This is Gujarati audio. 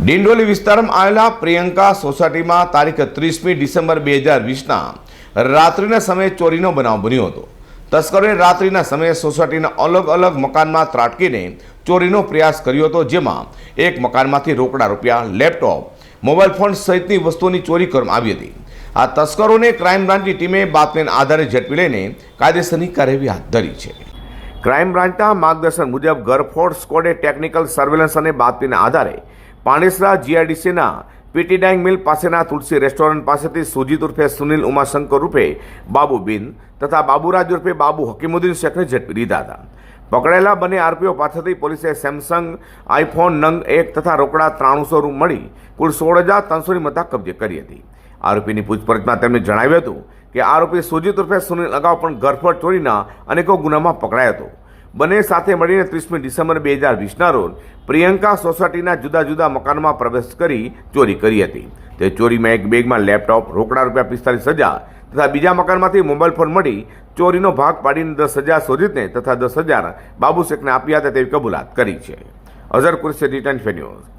ડિંડોલી વિસ્તારમાં આવેલા પ્રિયંકા સોસાયટીમાં તારીખ ત્રીસમી ડિસેમ્બર બે હજાર વીસના રાત્રિના સમયે ચોરીનો બનાવ બન્યો હતો. તસ્કરોએ રાત્રિના સમયે સોસાયટીના અલગ અલગ મકાનમાં ત્રાટકીને ચોરીનો પ્રયાસ કર્યો હતો, જેમાં એક મકાનમાંથી રોકડા રૂપિયા, લેપટોપ, મોબાઈલ ફોન સહિતની વસ્તુઓની ચોરી કરવામાં આવી હતી. આ તસ્કરોને ક્રાઇમ બ્રાન્ચની ટીમે બાતમીના આધારે ઝડપી લઈને કાયદેસરની કાર્યવાહી હાથ ધરી છે. ક્રાઇમ બ્રાન્ચના માર્ગદર્શન મુજબ ગરફોડ સ્કોડે ટેકનિકલ સર્વેલન્સ અને બાતમીના આધારે પાણેસરા જીઆઈડીસીના પીટી ડાંગ મિલ પાસેના તુલસી રેસ્ટોરન્ટ પાસેથી સુજીત ઉર્ફે સુનિલ ઉમાશંકર રૂપે બાબુબીન તથા બાબુરાજ ઉર્ફે બાબુ હકીમુદ્દીન શેખને ઝડપી લીધા હતા. પકડાયેલા બંને આરોપીઓ પાસેથી પોલીસે સેમસંગ આઈફોન નંગ એક તથા રોકડા ત્રાણુસો રૂમ મળી કુલ સોળ હજાર ત્રણસોની મથા કબજે કરી હતી. આરોપીની પૂછપરછમાં તેમણે જણાવ્યું હતું કે આરોપી સુજીત ઉર્ફે સુનિલ અગાઉ પણ ઘરફળ ચોરીના અનેકો ગુનામાં પકડાયો હતો. બંને સાથે મળીને ત્રીસમી ડિસેમ્બર બે હજાર વીસના રોજ પ્રિયંકા સોસાયટીના જુદા જુદા મકાનમાં પ્રવેશ કરી ચોરી કરી હતી. તે ચોરીમાં એક બેગમાં લેપટોપ, રોકડા રૂપિયા, પિસ્તાલીસ હજાર તથા બીજા મકાનમાંથી મોબાઈલ ફોન મળી ચોરીનો ભાગ પાડીને દસ હજાર શોધિતને તથા દસ હજાર બાબુ શેખને આપ્યા હતા તેવી કબૂલાત કરી છે. Azhar Qureshi return news.